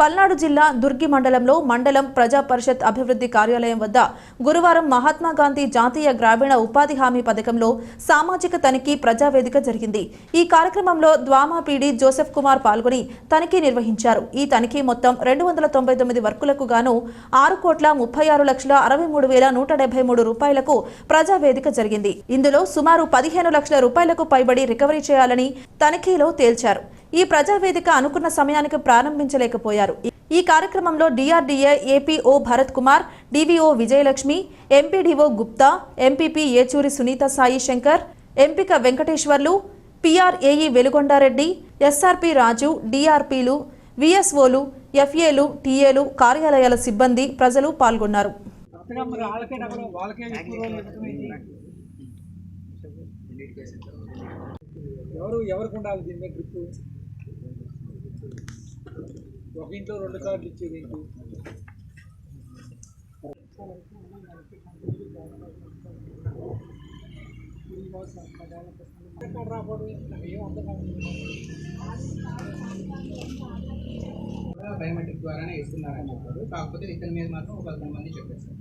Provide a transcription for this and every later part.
పల్నాడు జిల్లా దుర్గి మండలంలో మండలం ప్రజా పరిషత్ అభివృద్ధి కార్యాలయం వద్ద గురువారం మహాత్మాగాంధీ జాతీయ గ్రామీణ ఉపాధి హామీ పథకంలో సామాజిక తనిఖీ ప్రజావేదిక జరిగింది. ఈ కార్యక్రమంలో ద్వామాపీడి జోసెఫ్ కుమార్ పాల్గొని తనిఖీ నిర్వహించారు. ఈ తనిఖీ మొత్తం రెండు వందల తొంభై తొమ్మిది వర్కులకు గాను ఆరు కోట్ల ముప్పై ఆరు లక్షల అరవై మూడు వేల నూట డెబ్బై మూడు రూపాయలకు ప్రజావేదిక జరిగింది. ఇందులో సుమారు పదిహేను లక్షల రూపాయలకు పైబడి రికవరీ చేయాలని తనిఖీలో తేల్చారు. ఈ ప్రజావేదిక అనుకున్న సమయానికి ప్రారంభించలేకపోయారు. ఈ కార్యక్రమంలో DRDA APO Bharat Kumar DVO Vijayalakshmi MPDO Gupta MPP Yechuri Sunitha Sai Shankar ఎంపిక వెంకటేశ్వర్లు పిఆర్ఏఈ వెలుగొండారెడ్డి ఎస్ఆర్పి రాజు డిఆర్పీలు విఎస్ఓలు ఎఫ్ఏలు టీఏలు కార్యాలయాల సిబ్బంది ప్రజలు పాల్గొన్నారు. ఎవరు ఎవరికి ఉండాలి దీని మీద ఒక ఇంట్లో రెండు కార్డులు ఇచ్చేది బయోమెట్రిక్ ద్వారానే ఇస్తున్నారని చెప్పారు. కాకపోతే ఇతని మీద మాత్రం ఒక పదకొండు మంది చెప్పారు సార్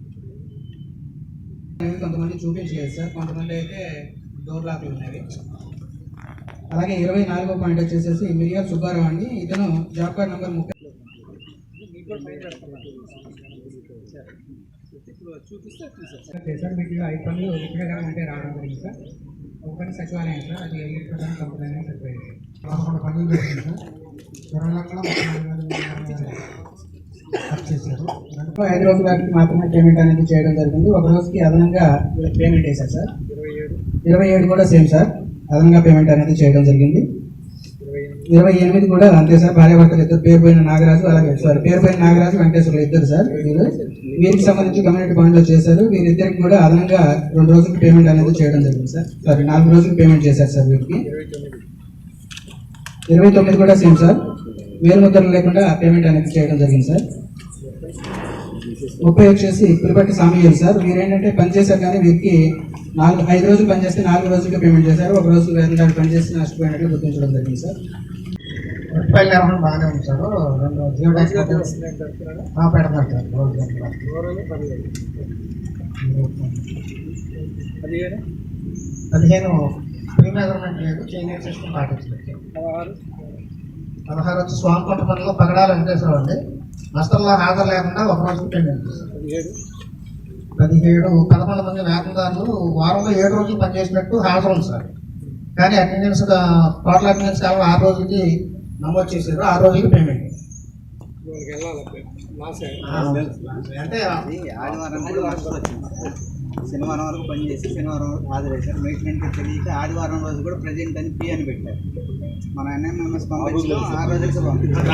కొంతమంది చూపించలేదు సార్. కొంతమంది అయితే డోర్ లాక్లు ఉన్నాయి. అలాగే ఇరవై నాలుగో పాయింట్ వచ్చేసేసి మిరియాల సుబ్బారావు అండి. ఇతను జాబ్ కార్డ్ నెంబర్ ముప్పై చూపిస్తే సార్ మీకు ఐదు పనులు ఇప్పుడే అంటే రావడం జరిగింది సార్ ఒక పని సచివాలయం సార్ అది ఎయిట్ కంపెనీ సరిపోయింది పదకొండు పనులు పెట్టింది సార్ ఇరవై లక్షల చేశారు దాంట్లో ఐదు రోజుల వాటికి మాత్రమే పేమెంట్ అనేది చేయడం జరిగింది. ఒక రోజుకి అదనంగా పేమెంట్ వేశారు సార్. ఇరవై ఏడు ఇరవై ఏడు కూడా సేమ్ సార్. అదనంగా పేమెంట్ అనేది చేయడం జరిగింది. ఇరవై ఎనిమిది కూడా అంతే సార్ భార్యాభర్తలు ఇద్దరు పేరు పోయిన నాగరాజు అలాగే సార్ పేరు పోయిన నాగరాజు వెంకటేశ్వరులు ఇద్దరు సార్ వీరు వీరికి సంబంధించి కమ్యూనిటీ బాండ్లో చేశారు. వీరిద్దరికి కూడా అదనంగా రెండు రోజులు పేమెంట్ అనేది చేయడం జరిగింది సార్. సారీ నాలుగు రోజులు పేమెంట్ చేశారు సార్ వీరికి. ఇరవై తొమ్మిది కూడా సేమ్ సార్. వేలు ముద్రలు లేకుండా పేమెంట్ అనేది చేయడం జరిగింది సార్. ముప్పై వచ్చేసి పులిపట్టి సామీయులు సార్ వీరు ఏంటంటే పని చేశారు కానీ వీరికి నాలుగు ఐదు రోజులు పని చేస్తే నాలుగు రోజులకి పేమెంట్ చేశారు. ఒక రోజు వేరే దాన్ని పని చేసి నష్టపోయినట్లు గుర్తించడం జరిగింది సార్. బాగానే ఉంది సార్. రెండు జియో పెడతారు సార్. పదిహేను. పదిహేను? ప్రీ మెజర్మెంట్ లేదు. చైనీస్ సిస్టమ్ పాటించలేదు. పదహారు? వచ్చి స్వామికొండ పనిలో పగడాల వెంకటేశ్వరం అండి నష్టంలో హాజరు లేకుండా ఒక రోజు. పదిహేడు పదకొండు మంది వేతనదారులు వారంలో ఏడు రోజులు పనిచేసినట్టు హాజరు ఉంది సార్. కానీ అటెండెన్స్ టోటల్ అటెండెన్స్ కేవలం ఆరు రోజులకి నమోదు చేశారు. ఆరు రోజులకి పేమెంట్ అంటే శనివారం వరకు పనిచేసి శనివారం వరకు హాజరయ్యారు. మెయింటెనెన్స్ తెలియక ఆదివారం రోజు కూడా ప్రజెంట్ అని పి అని పెట్టారు. మన ఎన్ఎంఎంఎస్ పంపించడం ఆ రోజులకి పంపించారు.